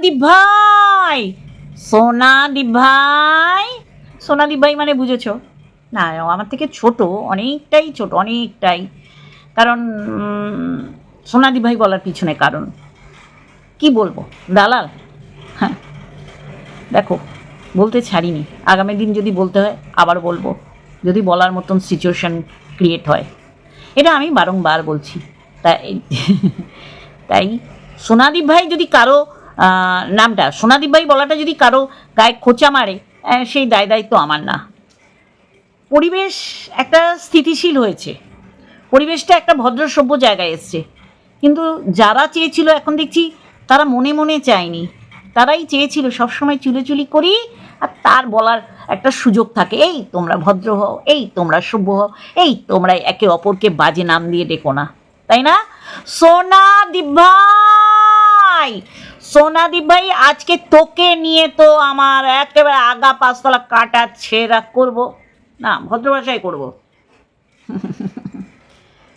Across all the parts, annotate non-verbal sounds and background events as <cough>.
সোনাদীপ ভাই সোনাদীপ ভাই সোনাদীপ ভাই মানে বুঝেছ? না আমার থেকে ছোট অনেকটাই ছোট অনেকটাই। কারণ উম, সোনাদীপ ভাই বলার পিছনে কারণ। কি বলব? দালাল। হ্যাঁ। দেখো বলতে ছাড়িনি। আগামী দিন যদি বলতে হয় আবার বলব। যদি বলার মতন সিচুয়েশান ক্রিয়েট হয়। এটা আমি বারংবার বলছি। তাই তাই সোনাদীপ ভাই যদি কারও নামটা। সোনাদীপ ভাই বলাটা যদি কারও গায়ে খোঁচা মারে সেই দায় দায়িত্ব আমার না। পরিবেশ একটা স্থিতিশীল হয়েছে। পরিবেশটা একটা ভদ্র সভ্য জায়গায় এসছে। কিন্তু যারা চেয়েছিল, এখন দেখছি তারা মনে মনে চায়নি। তারাই চেয়েছিল সবসময় চুলোচুলি করি আর তার বলার একটা সুযোগ থাকে। এই তোমরা ভদ্র হও, এই তোমরা সভ্য হও, এই তোমরা একে অপরকে বাজে নাম দিয়ে ডেকো না। তাই না? সোনা ভাই। সোনাদীপ ভাই, আজকে তোকে নিয়ে তো আমার একেবারে আগা পাঁচতলা কাটা ছেঁড়া করব। না ভদ্র ভাষায় করব।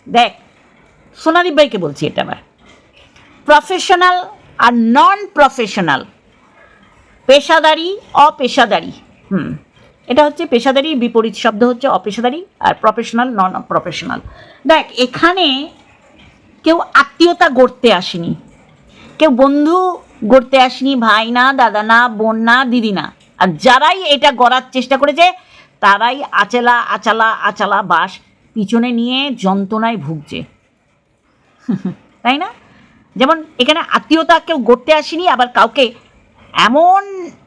দেখ, সোনাদীপ ভাইকে বলছি এটা আবার। প্রফেশনাল আর নন প্রফেশনাল পেশাদারি, অপেশাদারি। হুম, এটা হচ্ছে পেশাদারি, বিপরীত শব্দ হচ্ছে অপেশাদারি আর প্রফেশনাল নন প্রফেশনাল দেখ, এখানে কেউ আত্মীয়তা গড়তে আসেনি। কেউ বন্ধু গড়তে আসেনি, ভাই না, দাদা না, বোন না, দিদি না। আর যারাই এটা গড়ার চেষ্টা করেছে, তারাই আচেলা, আচালা আচালা বাস পিছনে নিয়ে যন্ত্রণায় ভুগছে। <laughs> তাই না? যেমন এখানে আত্মীয়তা কেউ গড়তে আসেনি, আবার কাউকে এমন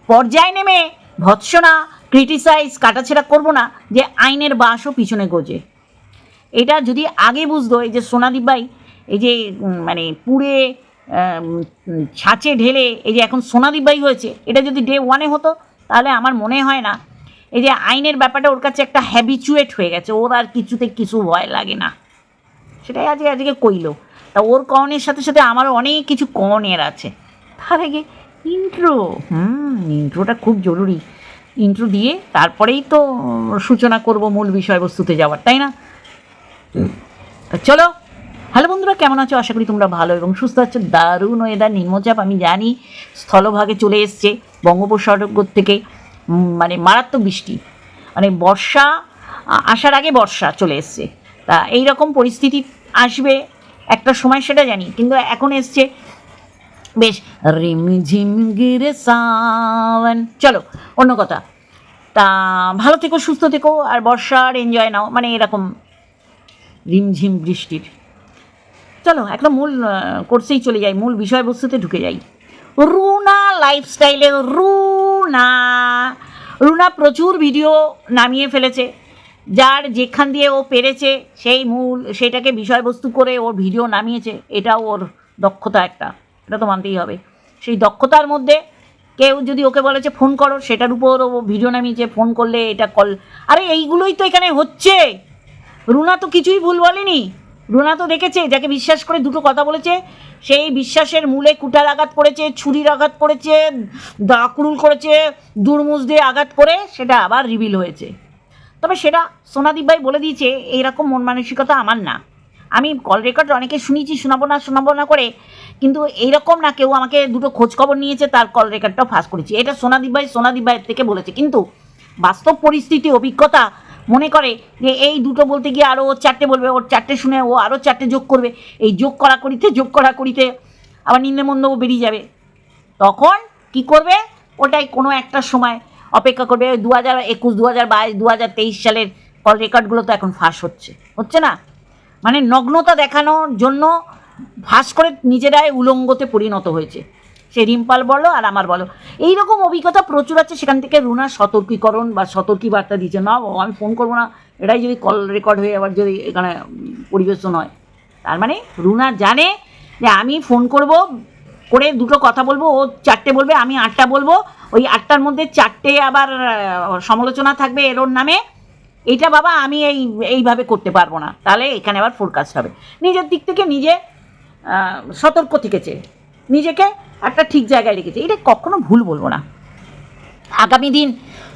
পর্যায়ে নেমে ভৎসনা ক্রিটিসাইজ কাটাছেড়া করব না, যে আইনের বাসও পিছনে গোজে। এটা যদি আগে বুঝতো, এই যে সোনাদীপ ভাই, এই যে মানে পুড়ে ছাঁচে ঢেলে, এই যে এখন সোনাদীপ ভাই হয়েছে, এটা যদি ডে ওয়ানে হতো, তাহলে আমার মনে হয় না। এই যে আইনের ব্যাপারটা ওর কাছে একটা হ্যাবিচুয়েট হয়ে গেছে, ওর আর কিছুতে কিছু ভয় লাগে না। সেটাই আজকে আজকে কইলো। তা ওর কনের সাথে সাথে আমারও অনেক কিছু কনের আছে। তার আগে ইন্ট্রো হুম ইন্ট্রোটা খুব জরুরি। ইন্ট্রো দিয়ে তারপরেই তো সূচনা করব মূল বিষয়বস্তুতে যাওয়ার, তাই না? চলো। হ্যালো বন্ধুরা, কেমন আছো? আশা করি তোমরা ভালো এবং সুস্থ আছো। দারুণ ওয়েদার নিম্নচাপ, আমি জানি স্থলভাগে চলে এসছে বঙ্গোপসাগর থেকে মানে মারাত্মক বৃষ্টি। মানে বর্ষা আসার আগে বর্ষা চলে এসছে। তা এই রকম পরিস্থিতি আসবে একটা সময়, সেটা জানি। কিন্তু এখন এসছে বেশ রিমঝিম গিরে সাওয়ান চলো, অন্য কথা। তা ভালো থেকো, সুস্থ থেকো, আর বর্ষার এনজয় নাও। মানে এরকম রিমঝিম বৃষ্টির। চলো একটা মূল কোর্সেই চলে যাই, মূল বিষয়বস্তুতে ঢুকে যাই। রুনা লাইফস্টাইলে রুনা। রুনা প্রচুর ভিডিও নামিয়ে ফেলেছে। যার যেখান দিয়ে ও পেরেছে, সেই মূল, সেটাকে বিষয়বস্তু করে ওর ভিডিও নামিয়েছে। এটাও ওর দক্ষতা একটা, এটা তো মানতেই হবে। সেই দক্ষতার মধ্যে কেউ যদি ওকে বলেছে ফোন করো, সেটার উপর ও ভিডিও নামিয়েছে ফোন করলে এটা কল আরে, এইগুলোই তো এখানে হচ্ছে। রুনা তো কিছুই ভুল বলেনি। রুনা তো দেখেছে, যাকে বিশ্বাস করে দুটো কথা বলেছে। সেই বিশ্বাসের মূলে কুটার আঘাত করেছে, ছুরির আঘাত করেছে দাকুরুল করেছে, দুর্মুজ দিয়ে আঘাত করে সেটা আবার রিভিল হয়েছে। তবে সেটা সোনাদীপ ভাই বলে দিয়েছে, এইরকম মন মানসিকতা আমার না। আমি কল রেকর্ড অনেকে শুনেছি, শোনাবো না শোনাবো না করে, কিন্তু এইরকম না কেউ আমাকে দুটো খোঁজ খবর নিয়েছে, তার কল রেকর্ডটাও ফাঁস করেছি। এটা সোনাদীপ ভাই, সোনাদীপ ভাইয়ের থেকে বলেছে। কিন্তু বাস্তব পরিস্থিতি, অভিজ্ঞতা মনে করে যে এই দুটো বলতে গিয়ে আরও ওর চারটে বলবে, ওর চারটে শুনে ও আরও চারটে যোগ করবে। এই যোগ করা করিতে, যোগ করা করিতে আবার নিম্নমন্দও বেরিয়ে যাবে। তখন কি করবে? ওটাই কোনো একটা সময় অপেক্ষা করবে। দু হাজার একুশ দু হাজার বাইশ দু হাজার তেইশ সালের কল রেকর্ডগুলো তো এখন ফাঁস হচ্ছে। হচ্ছে না? মানে নগ্নতা দেখানোর জন্য ফাঁস করে নিজেরাই উলঙ্গতে পরিণত হয়েছে। সে রিম্পাল বলো আর আমার বলো। এই রকম অভিজ্ঞতা প্রচুর আছে, সেখান থেকে রুনা সতর্কীকরণ বা সতর্কী বার্তা দিচ্ছে না আমি ফোন করব না। এটাই যদি কল রেকর্ড হয়ে আবার যদি এখানে পরিবেশন হয় তার মানে রুনা জানে যে আমি ফোন করব, করে দুটো কথা বলব, ও চারটে বলবে, আমি আটটা বলব। ওই আটটার মধ্যে চারটে আবার সমালোচনা থাকবে এর ওর নামে। এটা বাবা আমি এই, এইভাবে করতে পারব না। তাহলে এখানে আবার ফোরকাস্ট হবে। নিজের দিক থেকে নিজে সতর্ক থেকেছে। নিজেকে একটা ঠিক জায়গায় রেখেছে। এটা কখনো ভুল বলব না। আগামী দিন,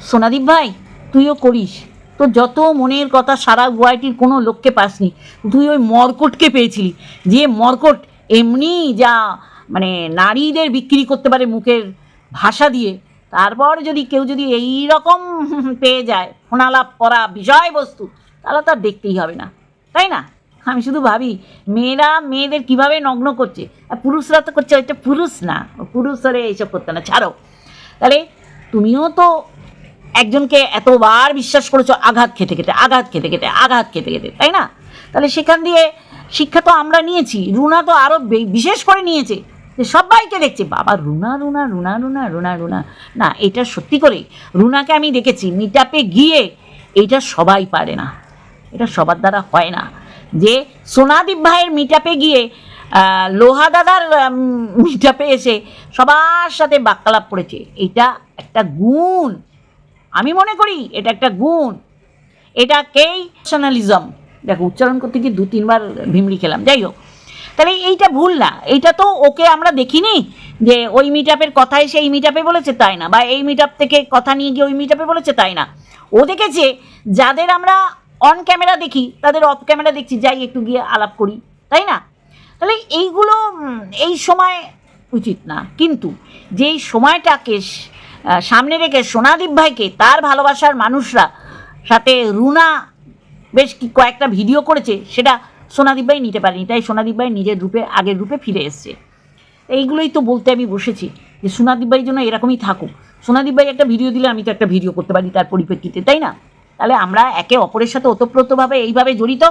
সোনাদীপ ভাই, তুইও করিস। তো যত মনের কথা সারা গুয়াহাটির কোনো লোককে পাসনি, তুই ওই মর্কটকে পেয়েছিলি। যে মর্কট এমনি যা মানে নারীদের বিক্রি করতে পারে মুখের ভাষা দিয়ে, তারপর যদি কেউ যদি এই রকম পেয়ে যায়, ফোনালাপ করা বিষয়বস্তু, তাহলে তো আর দেখতেই হবে না। তাই না? আমি শুধু ভাবি, মেয়েরা মেয়েদের কীভাবে নগ্ন করছে? আর পুরুষরা তো করছে, ওইটা পুরুষ না। পুরুষরা এইসব করতে না। ছাড়ো। তাহলে তুমিও তো একজনকে এতবার বিশ্বাস করেছ, আঘাত খেতে খেতে, আঘাত খেতে খেতে, আঘাত খেতে খেতে, তাই না? তাহলে সেখান দিয়ে শিক্ষা তো আমরা নিয়েছি, রুনা তো আরও বিশেষ করে নিয়েছে, যে সবাইকে দেখছে, বাবা, রুনা রুনা রুনা রুনা রুনা রুনা। না, এটা সত্যি করে রুনাকে আমি দেখেছি মিটাপে গিয়ে এটা সবাই পারে না। এটা সবার দ্বারা হয় না। যে সোনাদীপ ভাইয়ের মিটাপে গিয়ে লোহা দাদার মিটাপে এসে সবার সাথে বাক্যালাপ করেছে। এটা একটা গুণ। আমি মনে করি এটা একটা গুণ। এটাকেই ন্যাশনালিজম দেখো, উচ্চারণ করতে গিয়ে দু, তিনবার ভিমড়ি খেলাম। যাই হোক, তাহলে এইটা ভুল না। এইটা তো ওকে আমরা দেখিনি যে ওই মিটআপের কথা এসে এই মিটআপে বলেছে তাই না, বা এই মিটআপ থেকে কথা নিয়ে গিয়ে ওই মিটআপে বলেছে তাই না। ও দেখেছে, যাদের আমরা অন ক্যামেরা দেখি, তাদের অফ ক্যামেরা দেখছি, যাই একটু গিয়ে আলাপ করি, তাই না? তাহলে এইগুলো এই সময় উচিত না। কিন্তু যেই সময়টাকে সামনে রেখে সোনাদীপ ভাইকে, তার ভালোবাসার মানুষরা সাথে রুনা বেশ কি কয়েকটা ভিডিও করেছে, সেটা সোনাদীপ ভাই নিতে পারেনি। তাই সোনাদীপ ভাই নিজের রূপে, আগের রূপে ফিরে এসছে। এইগুলোই তো বলতে আমি বসেছি যে সোনাদীপ ভাইয়ের জন্য এরকমই থাকুক। সোনাদীপ ভাই একটা ভিডিও দিলে আমি তো একটা ভিডিও করতে পারি তার পরিপ্রেক্ষিতে, তাই না? তাহলে আমরা একে অপরের সাথে ওতপ্রোতভাবে এইভাবে জড়িত।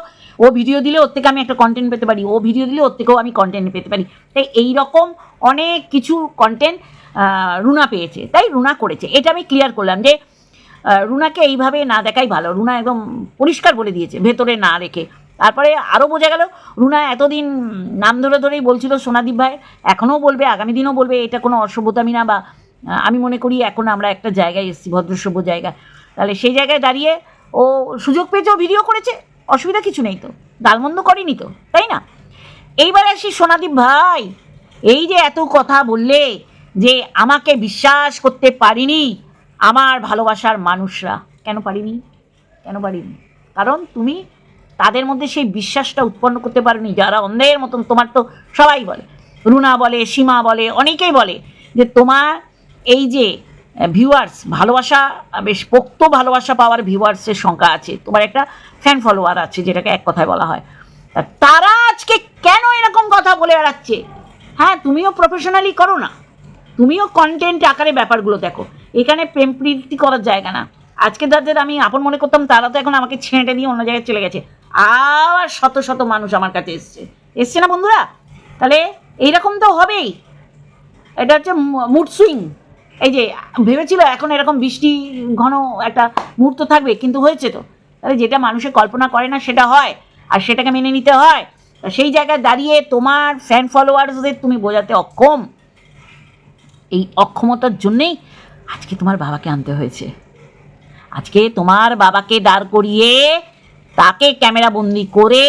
ও ভিডিও দিলে ওর থেকে আমি একটা কন্টেন্ট পেতে পারি, ও ভিডিও দিলে ওর থেকেও আমি কন্টেন্ট পেতে পারি। তাই এই রকম অনেক কিছু কন্টেন্ট রুনা পেয়েছে। তাই রুনা করেছে। এটা আমি ক্লিয়ার করলাম যে রুনাকে এইভাবে না দেখাই ভালো। রুনা একদম পরিষ্কার বলে দিয়েছে, ভেতরে না রেখে। তারপরে আরও বোঝা গেল, রুনা এতদিন নাম ধরে ধরেই বলছিল, সোনাদীপ ভাই, এখনও বলবে, আগামী দিনও বলবে, এটা কোনো অসভ্যতামি না বা আমি মনে করি এখন আমরা একটা জায়গায় এসেছি, ভদ্রসভ্য জায়গা। তাহলে সেই জায়গায় দাঁড়িয়ে ও সুযোগ পেয়েছে ও ভিডিও করেছে, অসুবিধা কিছু নেই তো। গালমন্দ করেনি তো, তাই না? এইবার আসি সোনাদীপ ভাই। এই যে এত কথা বললে যে আমাকে বিশ্বাস করতে পারিনি আমার ভালোবাসার মানুষরা। কেন পারিনি? কেন পারিনি? কারণ তুমি তাদের মধ্যে সেই বিশ্বাসটা উৎপন্ন করতে পারোনি, যারা অন্ধের মতন, তোমার তো সবাই বলে। রুনা বলে, সীমা বলে, অনেকেই বলে যে তোমার এই যে ভিউয়ার্স ভালোবাসা বেশ পোক্ত ভালোবাসা পাওয়ার ভিউয়ার্সের সংখ্যা আছে। তোমার একটা ফ্যান ফলোয়ার আছে, যেটাকে এক কথায় বলা হয়। তারা আজকে কেন এরকম কথা বলে বেড়াচ্ছে? হ্যাঁ তুমিও প্রফেশনালি করো না। তুমিও কন্টেন্ট আকারে ব্যাপারগুলো দেখো। এখানে প্রেম প্রীতি করার জায়গা না। আজকে যাদের আমি আপন মনে করতাম, তারা তো এখন আমাকে ছেঁটে দিয়ে অন্য জায়গায় চলে গেছে। আবার শত শত মানুষ আমার কাছে এসছে। এসছে না বন্ধুরা? তাহলে এইরকম তো হবেই। এটা হচ্ছে মুড সুইং এই যে, ভেবেছিল এখন এরকম বৃষ্টি, ঘন একটা মুহূর্ত থাকবে, কিন্তু হয়েছে তো। তাহলে যেটা মানুষে কল্পনা করে না, সেটা হয়। আর সেটাকে মেনে নিতে হয়। সেই জায়গায় দাঁড়িয়ে তোমার ফ্যান ফলোয়ার্সদের তুমি বোঝাতে অক্ষম। এই অক্ষমতার জন্যেই আজকে তোমার বাবাকে আনতে হয়েছে। আজকে তোমার বাবাকে দাঁড় করিয়ে তাকে ক্যামেরা বন্দি করে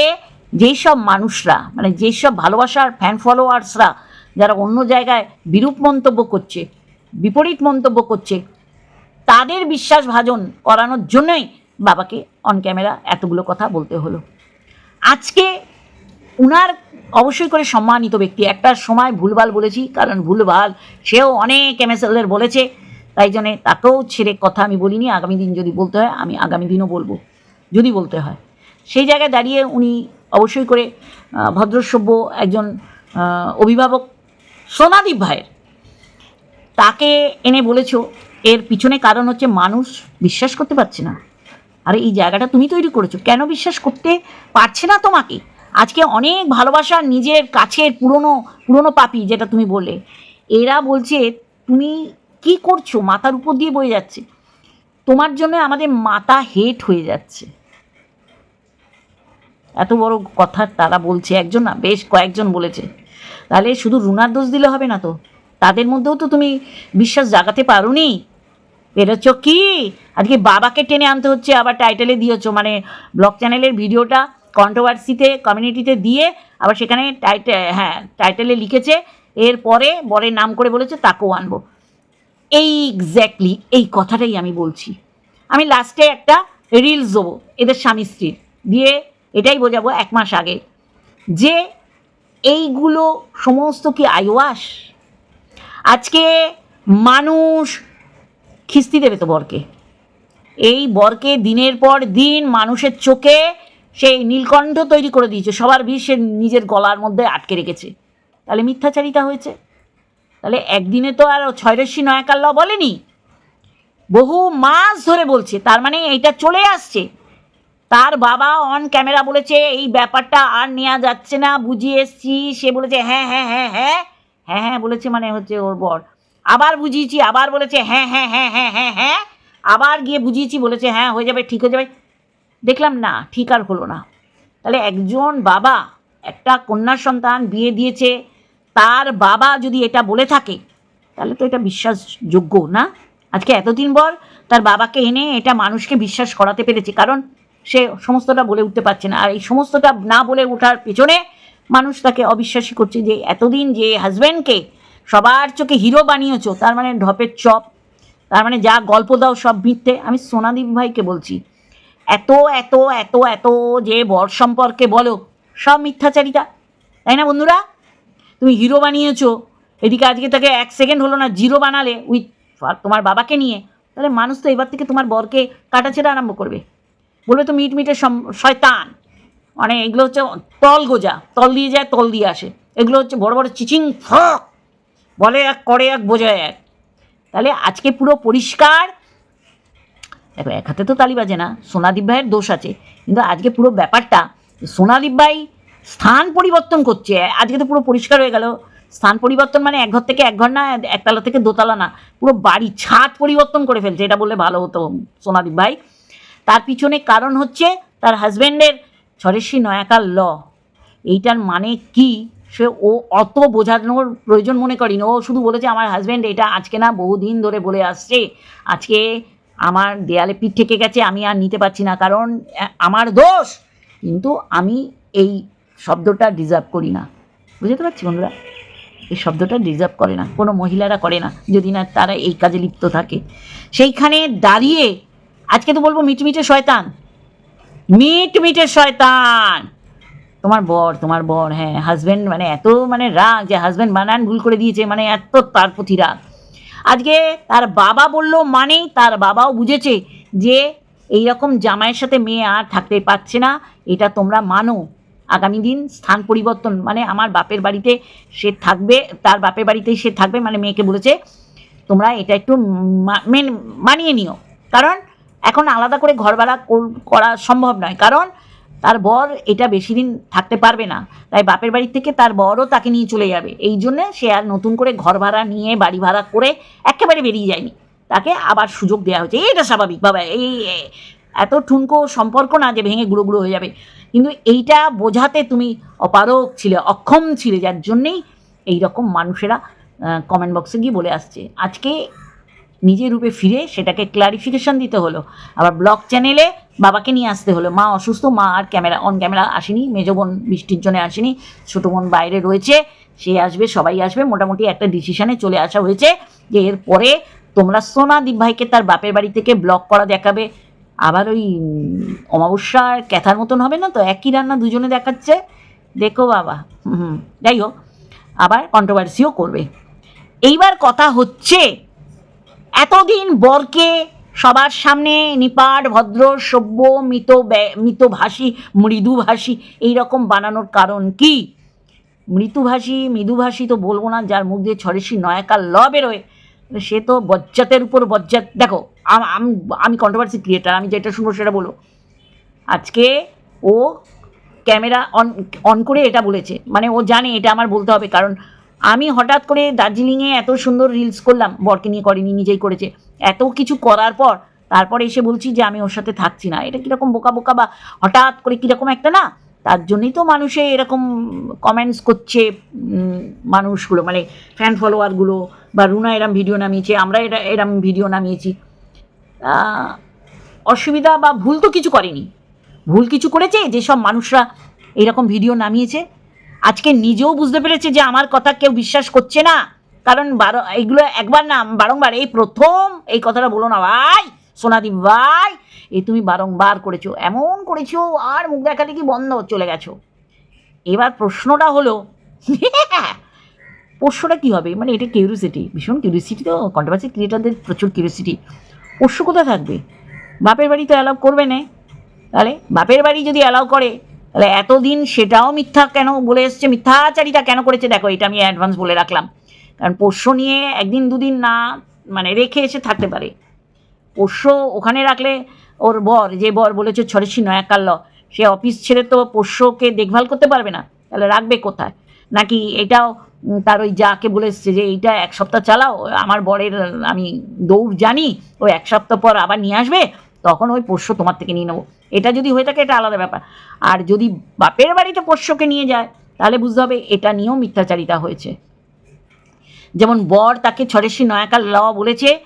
যেই সব মানুষরা মানে যেই সব ভালোবাসার ফ্যান ফলোয়ার্সরা যারা অন্য জায়গায় বিরূপ মন্তব্য করছে বিপরীত মন্তব্য করছে। তাদের বিশ্বাস ভাজন করানোর জন্যই বাবাকে অন ক্যামেরা এতগুলো কথা বলতে হলো। আজকে উনার অবশ্যই করে সম্মানিত ব্যক্তি, একটা সময় ভুলভাল বলেছি, কারণ ভুলভাল সেও অনেক এমএসএলদের বলেছে, তাই জন্যে তাকেও ছেড়ে কথা আমি বলিনি, আগামী দিন যদি বলতে হয়, আমি আগামী দিনও বলব, যদি বলতে হয়। সেই জায়গায় দাঁড়িয়ে উনি অবশ্যই করে ভদ্রসভ্য একজন অভিভাবক সোনাদীপ ভাইয়ের তাকে এনে বলেছ, এর পিছনে কারণ হচ্ছে মানুষ বিশ্বাস করতে পারছে না। আরে এই জায়গাটা তুমি তৈরি করেছ, কেন বিশ্বাস করতে পারছে না তোমাকে? আজকে অনেক ভালোবাসা নিজের কাছের পুরনো পুরনো পাপি, যেটা তুমি বললে। এরা বলছে, তুমি কি করছ? মাথার উপর দিয়ে বয়ে যাচ্ছে। তোমার জন্য আমাদের মাথা হেট হয়ে যাচ্ছে। এত বড় কথা তারা বলছে একজন না, বেশ কয়েকজন বলেছে। তাহলে শুধু রুনার দোষ দিলে হবে না তো? তাদের মধ্যেও তো তুমি বিশ্বাস জাগাতে পারোনি। বেরোচ্ছ কি? আজকে বাবাকে টেনে আনতে হচ্ছে, আবার টাইটেলে দিয়েছ। মানে ব্লগ চ্যানেলের ভিডিওটা কন্ট্রোভার্সিতে কমিউনিটিতে দিয়ে আবার সেখানে টাইটে হ্যাঁ টাইটেলে লিখেছে, এরপরে বরের নাম করে বলেছে, তাকেও আনব। এই এক্স্যাক্টলি এই কথাটাই আমি বলছি। আমি লাস্টে একটা রিলস দেবো, এদের স্বামী স্ত্রীর। দিয়ে এটাই বোঝাবো এক মাস আগে। যে এইগুলো সমস্ত কি আইওয়াস? আজকে মানুষ খিস্তি দেবে তো বরকে। এই বরকে দিনের পর দিন মানুষের চোখে সেই নীলকণ্ঠ তৈরি করে দিয়েছে, সবার বিষ সে নিজের গলার মধ্যে আটকে রেখেছে। তাহলে মিথ্যাচারিতা হয়েছে? তাহলে একদিনে তো আর ছয়রশ্মি নয়াকাল্লা বলেনি? বহু মাস ধরে বলছে, তার মানে এইটা চলে আসছে। তার বাবা অন ক্যামেরা বলেছে, এই ব্যাপারটা আর নেওয়া যাচ্ছে না, বুঝিয়ে এসছি। সে বলেছে হ্যাঁ হ্যাঁ হ্যাঁ হ্যাঁ হ্যাঁ হ্যাঁ বলেছে মানে হচ্ছে ওর বর। আবার বুঝিয়েছি, আবার বলেছে হ্যাঁ হ্যাঁ হ্যাঁ হ্যাঁ হ্যাঁ হ্যাঁ। আবার গিয়ে বুঝিয়েছি, বলেছে হ্যাঁ হয়ে যাবে, ঠিক হয়ে যাবে। দেখলাম, না, ঠিক আর হলো না। তাহলে একজন বাবা, একটা কন্যা সন্তান বিয়ে দিয়েছে, তার বাবা যদি এটা বলে থাকে, তাহলে তো এটা বিশ্বাসযোগ্য না। আজকে এতদিন পর তার বাবাকে এনে এটা মানুষকে বিশ্বাস করাতে পেরেছে, কারণ সে সমস্তটা বলে উঠতে পারছে না। আর এই সমস্তটা না বলে ওঠার পেছনে মানুষ তাকে অবিশ্বাসী করছে যে এতদিন যে হাজব্যান্ডকে সবার চোখে হিরো বানিয়েছ, তার মানে ঢপের চপ, তার মানে যা গল্প দাও সব মিথ্যে। আমি সোনাদীপ ভাইকে বলছি, এত এত এত এত যে বর সম্পর্কে বলো, সব মিথ্যাচারিতা। তাই না বন্ধুরা? তুমি হিরো বানিয়েছো, এদিকে আজকে তাকে এক সেকেন্ড হলো না জিরো বানালে, উইথ তোমার বাবাকে নিয়ে, তাহলে মানুষ তো এবার থেকে তোমার বরকে কাটাছেড়া আরম্ভ করবে। বলবে তো মিট সম- শয়তান। মানে এগুলো হচ্ছে তল গোজা, তল দিয়ে যায়, তল দিয়ে আসে। এগুলো হচ্ছে বড় বড় চিচিং ফক, বলে এক, করে এক, বোঝায় এক। তাহলে আজকে পুরো পরিষ্কার। দেখো, এক হাতে তো তালি বাজে না, সোনাদীপ ভাইয়ের দোষ আছে। কিন্তু আজকে পুরো ব্যাপারটা, সোনাদীপ ভাই স্থান পরিবর্তন করছে। আজকে তো পুরো পরিষ্কার হয়ে গেল। স্থান পরিবর্তন মানে এক ঘর থেকে এক ঘর না, একতলা থেকে দোতলা না। পুরো বাড়ি ছাদ পরিবর্তন করে ফেলছে। এটা বললে ভালো হতো সোনাদীপ ভাই। তার পিছনে কারণ হচ্ছে, তার হাজব্যান্ডের ছরেশ্বরী নয়াকার ল। এইটার মানে কি? সে ও অত বোঝানোর প্রয়োজন মনে করিনি। ও শুধু বলেছে, আমার হাজব্যান্ড এটা আজকে না, বহুদিন ধরে বলে আসছে। আজকে আমার দেয়ালে পিঠ থেকে গেছে, আমি আর নিতে পারছি না। কারণ আমার দোষ। কিন্তু আমি এই শব্দটা ডিজার্ভ করি না। বুঝতে পারছি বন্ধুরা? এই শব্দটা ডিজার্ভ করে না। কোনো মহিলারা করে না, যদি না তারা এই কাজে লিপ্ত থাকে। সেইখানে দাঁড়িয়ে, আজকে তো বলব মিটমিটে শয়তান। মিটমিটে শয়তান। তোমার বর তোমার বর হ্যাঁ হাজব্যান্ড মানে এত মানে রাগ যে হাজব্যান্ড বানান ভুল করে দিয়েছে মানে এত তার প্রতি রাগ। আজকে তার বাবা বলল মানেই তার বাবাও বুঝেছে যে এই রকম জামাইয়ের সাথে মেয়ে আর থাকতে পারছে না, এটা তোমরা মানো। আগামী দিন স্থান পরিবর্তন মানে আমার বাপের বাড়িতে সে থাকবে, তার বাপের বাড়িতেই সে থাকবে মানে মেয়েকে বলেছে, তোমরা এটা একটু মেন- মানিয়ে নিও। কারণ এখন আলাদা করে ঘর ভাড়া কর- সম্ভব নয়। কারণ তার বর এটা বেশি দিন থাকতে পারবে না। তাই বাপের বাড়ি থেকে তার বরও তাকে নিয়ে চলে যাবে। এই জন্যে সে আর নতুন করে ঘর ভাড়া নিয়ে বাড়ি ভাড়া করে একেবারে বেরিয়ে যায়নি। তাকে আবার সুযোগ দেওয়া হয়েছে। এটা স্বাভাবিক, বাবা। এই এই- এত ঠুনকো সম্পর্ক না যে ভেঙে গুঁড়ো গুঁড়ো হয়ে যাবে। কিন্তু এইটা বোঝাতে তুমি অপারক ছিলে, অক্ষম ছিলে। যার জন্যেই এই রকম মানুষেরা কমেন্ট বক্সে গিয়ে বলে আসছে। আজকে নিজের রূপে ফিরে সেটাকে ক্লারিফিকেশন দিতে হলো। আবার ব্লগ চ্যানেলে বাবাকে নিয়ে আসতে হলো। মা অসুস্থ, মা আর ক্যামেরা অন ক্যামেরা আসেনি, মেজো বোন বৃষ্টির জন্য আসেনি, ছোটো বোন বাইরে রয়েছে, সে আসবে, সবাই আসবে, মোটামুটি একটা ডিসিশনে চলে আসা হয়েছে যে এরপরে তোমরা সোনাদীপ ভাইকে তার বাপের বাড়ি থেকে ব্লগ করা দেখাবে। আবার ওই অমাবস্যার ক্যাথার মতন হবে না তো? একই রান্না দুজনে দেখাচ্ছে। দেখো বাবা, হুম যাই হোক, আবার কন্ট্রোভার্সিও করবে। এইবার কথা হচ্ছে এতদিন বরকে সবার সামনে নিপাট ভদ্র, সভ্য, মৃত মিতভাষী, মৃদুভাষী এইরকম বানানোর কারণ কি? মৃদুভাষী মৃদুভাষী তো বলব না, যার মুখ দিয়ে ছড়েসি নয়াকার ল বেরোয়, সে তো বজ্জাতের উপর বজ্জাত। দেখো, আম- আমি কন্ট্রোভার্সি ক্রিয়েটার আমি যেটা শুনব সেটা বলো। আজকে ও ক্যামেরা অন অন করে এটা বলেছে মানে ও জানে এটা আমার বলতে হবে, কারণ আমি হঠাৎ করে দার্জিলিংয়ে এত সুন্দর রিলস করলাম, বরকে নিয়ে করেনি, নিজেই করেছে। এত কিছু করার পর তারপরে এসে বলছি যে আমি ওর সাথে থাকছি না। এটা কীরকম বোকা বোকা বা হঠাৎ করে কীরকম একটা না? তার জন্যই তো মানুষে এরকম কমেন্টস করছে মানুষগুলো মানে ফ্যান ফলোয়ারগুলো বা রুনা এরম ভিডিও নামিয়েছে, আমরা এরা, এরম ভিডিও নামিয়েছি। অসুবিধা বা ভুল তো কিছু করেনি। ভুল কিছু করেছে, যেসব মানুষরা এরকম ভিডিও নামিয়েছে আজকে নিজেও বুঝতে পেরেছে যে আমার কথা কেউ বিশ্বাস করছে না। কারণ বারো এইগুলো একবার না, বারংবার, এই প্রথম এই কথাটা বলো না ভাই সোনাদীপ ভাই এই তুমি বারংবার করেছ, এমন করেছ, আর মুখ দেখালে কি বন্ধ চলে গেছো। এবার প্রশ্নটা হলো, পোষ্যটা কী হবে? মানে এটা কিউরিসিটি ভীষণ কিউরিসিটি তো কন্ট্রোভার্সি ক্রিয়েটারদের প্রচুর কিউরিসিটি পোষ্য কোথায় থাকবে? বাপের বাড়ি তো অ্যালাউ করবে না। তাহলে বাপের বাড়ি যদি অ্যালাউ করে তাহলে এতদিন সেটাও মিথ্যা কেন বলে এসছে? মিথ্যাচারিতা কেন করেছে? দেখো, এটা আমি অ্যাডভান্স বলে রাখলাম। কারণ পোষ্য নিয়ে একদিন দুদিন না মানে রেখে এসে থাকতে পারে। পোষ্য ওখানে রাখলে ওর বর, যে বর বলেছে ছড়েছি নয়াকাল্য সে অফিস ছেড়ে তো পোষ্যকে দেখভাল করতে পারবে না। তাহলে রাখবে কোথায়? নাকি এটাও তার ওই যাকে বলে এসছে যে, এইটা এক সপ্তাহ চালাও, আমার বরের আমি দৌড় জানি, ও এক সপ্তাহ পর আবার নিয়ে আসবে তখন ওই পোষ্য তোমার থেকে নিয়ে নেব। এটা যদি হয়ে থাকে, এটা আলাদা ব্যাপার। আর যদি বাপের বাড়িতে পোষ্যকে নিয়ে যায়, তাহলে বুঝতে হবে এটা নিয়েও মিথ্যাচারিতা হয়েছে। যেমন বর তাকে ছড়েশি নয়াকাল ল বলেছে,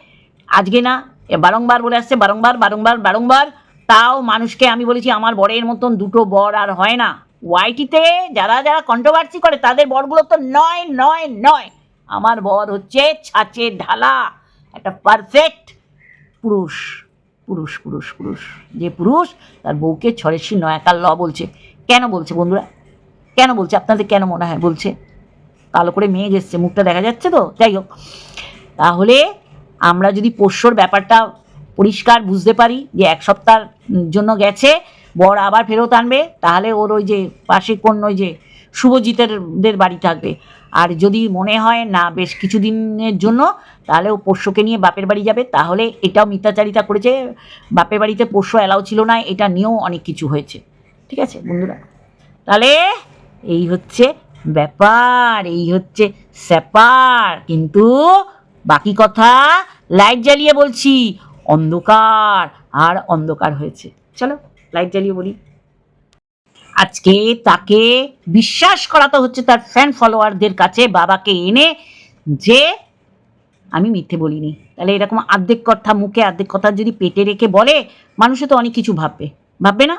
আজকে না বারংবার বলে আসছে, বারংবার বারংবার বারংবার, তাও মানুষকে আমি বলেছি, আমার বরের মতন দুটো বর আর হয় না। ওয়াইটিতে যারা যারা কন্ট্রোভার্সি করে, তাদের বরগুলো তো নয় নয় নয়। আমার বর হচ্ছে ছাঁচে ঢালা, একটা পারফেক্ট পুরুষ। পুরুষ পুরুষ পুরুষ। যে পুরুষ, তার বউকে ছড়েশি নয়াকাল ল বলছে। কেন বলছে বন্ধুরা? কেন বলছে? আপনাদের কেন মনে হয়? বলছে। কালো করে মেঘ এসছে, মুখটা দেখা যাচ্ছে তো? যাই হোক। তাহলে আমরা যদি পোষ্যর ব্যাপারটা পরিষ্কার বুঝতে পারি যে এক সপ্তাহের জন্য গেছে, বর আবার ফেরত আনবে, তাহলে ওর ওই যে পাশে কোন ওই যে শুভজিতেরদের বাড়ি থাকবে। আর যদি মনে হয় না, বেশ কিছুদিনের জন্য তাহলে ও পোষ্যকে নিয়ে বাপের বাড়ি যাবে। তাহলে এটাও মিথ্যাচারিতা করেছে। বাপের বাড়িতে পোষ্য অ্যালাউ ছিল না, এটা নিয়েও অনেক কিছু হয়েছে। ঠিক আছে, বন্ধুরা? তাহলে এই হচ্ছে ব্যাপার, এই হচ্ছে স্যাপার। কিন্তু বাকি কথা লাইট জ্বালিয়ে বলছি, অন্ধকার আর অন্ধকার হয়েছে। চলো লাইট জ্বালিয়ে বলি। আজকে তাকে বিশ্বাস করাতে হচ্ছে তার ফ্যান ফলোয়ারদের কাছে, বাবাকে এনে যে আমি মিথ্যে বলিনি। তাহলে এরকম আর্ধেক কথা, মুখে আর্ধেক কথা যদি পেটে রেখে বলে, মানুষে তো অনেক কিছু ভাববে। ভাববে না?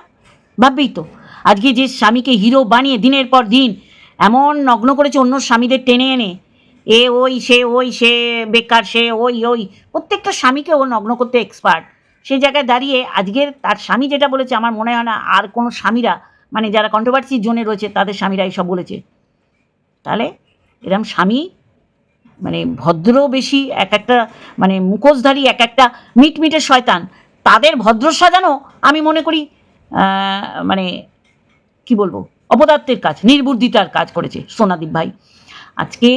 ভাববেই তো। আজকে যে স্বামীকে হিরো বানিয়ে দিনের পর দিন এমন নগ্ন করেছে অন্য স্বামীদের টেনে এনে, এ ওই, সে ওই, সে বেকার, সে ওই ওই, প্রত্যেকটা স্বামীকে ও নগ্ন করতে এক্সপার্ট সেই জায়গায় দাঁড়িয়ে আজকের তার স্বামী যেটা বলেছে, আমার মনে হয় না আর কোনো স্বামীরা মানে যারা কন্ট্রোভার্সির জোনে রয়েছে, তাদের স্বামীরা এইসব বলেছে। তাহলে এরম স্বামী মানে ভদ্র বেশি এক একটা মানে মুখোশধারী এক একটা মিটমিটে শয়তান, তাদের ভদ্র সাজানো আমি মনে করি মানে কি বলব, অপদার্থের কাজ, নির্বুদ্ধিতার কাজ করেছে সোনাদীপ ভাই। আজকে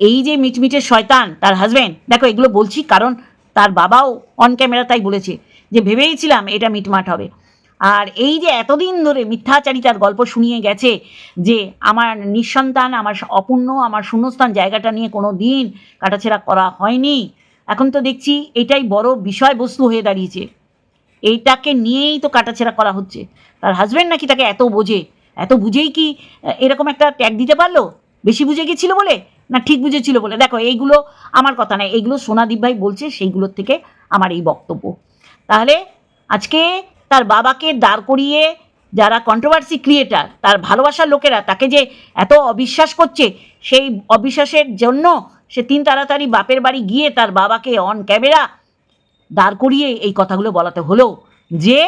এই যে মিটমিটে শয়তান, তার হাজব্যান্ড দেখো এগুলো বলছি কারণ তার বাবাও অন ক্যামেরা তাই বলেছে যে ভেবেইছিলাম এটা মিটমাট হবে। আর এই যে এতদিন ধরে মিথ্যাচারিতার গল্প শুনিয়ে গেছে যে আমার নিঃসন্তান, আমার অপূর্ণ, আমার শূন্যস্থান জায়গাটা নিয়ে কোনো দিন কাটাছেড়া করা হয়নি। এখন তো দেখছি এটাই বড় বিষয়বস্তু হয়ে দাঁড়িয়েছে। এইটাকে নিয়েই তো কাটাছেড়া করা হচ্ছে। তার হাজব্যান্ড নাকি তাকে এত বোঝে? এত বুঝেই কি এরকম একটা ট্যাগ দিতে পারল? বেশি বুঝে গেছিল বলে? না ঠিক বুঝেছিল বলে? দেখো, এইগুলো আমার কথা নয়। এইগুলো সোনাদীপ ভাই বলছে, সেইগুলোর থেকে আমার এই বক্তব্য। তাহলে আজকে তার বাবাকে দাঁড় করিয়ে যারা কন্ট্রোভার্সি ক্রিয়েটার তার ভালোবাসার লোকেরা তাকে যে এত অবিশ্বাস করছে, সেই অবিশ্বাসের জন্য সে তিন তাড়াতাড়ি বাপের বাড়ি গিয়ে তার বাবাকে অন ক্যামেরা দাঁড় করিয়ে এই কথাগুলো বলাতে হলো যে,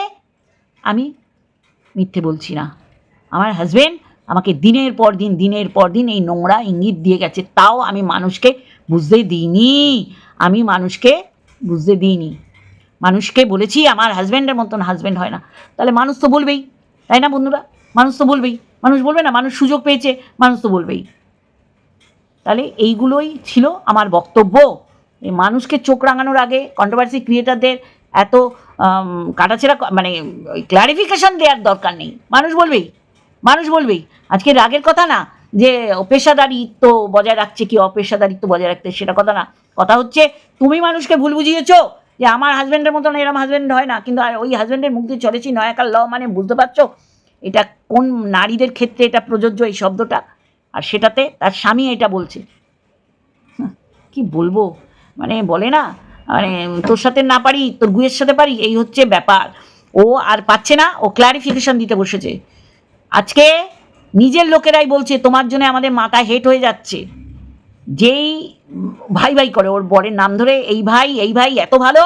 আমি মিথ্যে বলছি না। আমার হাজবেন্ড আমাকে দিনের পর দিন, দিনের পর দিন এই নোংরা ইঙ্গিত দিয়ে গেছে, তাও আমি মানুষকে বুঝতে দিইনি। আমি মানুষকে বুঝতে দিইনি। মানুষকে বলেছি, আমার হাজব্যান্ডের মতন হাজব্যান্ড হয় না। তাহলে মানুষ তো বলবেই, তাই না বন্ধুরা? মানুষ তো বলবেই। মানুষ বলবে না, মানুষ সুযোগ পেয়েছে, মানুষ তো বলবেই। তাহলে এইগুলোই ছিল আমার বক্তব্য। এই মানুষকে চোখ রাঙানোর আগে কন্ট্রোভার্সি ক্রিয়েটারদের এত কাটাছেড়া মানে ক্লারিফিকেশন দেওয়ার দরকার নেই। মানুষ বলবেই মানুষ বলবেই। আজকে রাগের কথা না, যে পেশাদারিত্ব বজায় রাখছে কি অপেশাদারিত্ব বজায় রাখতে, সেটা কথা না। কথা হচ্ছে, তুমি মানুষকে ভুল বুঝিয়েছো যে আমার হাজব্যান্ডের মতন এরম হাজব্যান্ড হয় না। কিন্তু আর ওই হাজব্যান্ডের দিয়ে চলেছি, নয়াকার ল মানে বুঝতে পারছ? এটা কোন নারীদের ক্ষেত্রে এটা প্রযোজ্য এই শব্দটা? আর সেটাতে তার স্বামী এটা বলছে। কি বলব? মানে বলে না মানে তোর সাথে না পারি, তোর গুয়ের সাথে পারি, এই হচ্ছে ব্যাপার। ও আর পাচ্ছে না, ও ক্লারিফিকেশন দিতে বসেছে। আজকে নিজের লোকেরাই বলছে, তোমার জন্য আমাদের মাথা হেট হয়ে যাচ্ছে। যেই ভাই ভাই করে, ওর বরের নাম ধরে, এই ভাই এই ভাই, এত ভালো?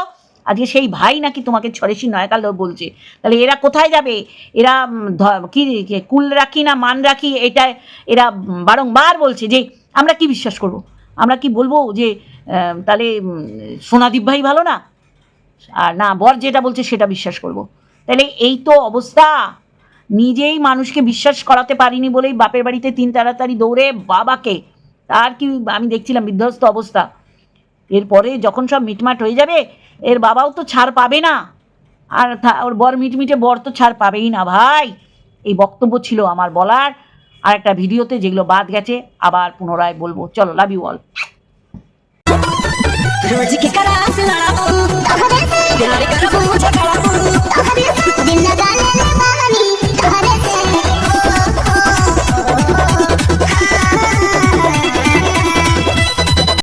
আজকে সেই ভাই নাকি তোমাকে ছড়েছি নয়কাল বলছে। তাহলে এরা কোথায় যাবে? এরা কি কুল রাখি না মান রাখি? এটা এরা বারংবার বলছে যে, আমরা কি বিশ্বাস করব? আমরা কি বলব যে তাহলে সোনাদীপ ভাই ভালো না? আর না, বর যেটা বলছে সেটা বিশ্বাস করব। তাহলে এই তো অবস্থা। নিজেই মানুষকে বিশ্বাস করাতে পারিনি বলেই বাপের বাড়িতে তিন তাড়াতাড়ি দৌড়ে বাবাকে আর কি আমি দেখছিলাম বিধ্বস্ত অবস্থা। এরপরে যখন সব মিটমাট হয়ে যাবে, এর বাবাও তো ছাড় পাবে না। আর ওর বর মিটমিটে বর তো ছাড় পাবেই না ভাই। এই বক্তব্য ছিল আমার বলার। আর একটা ভিডিওতে যেগুলো বাদ গেছে, আবার পুনরায় বলব। চলো লাভ ইউ অল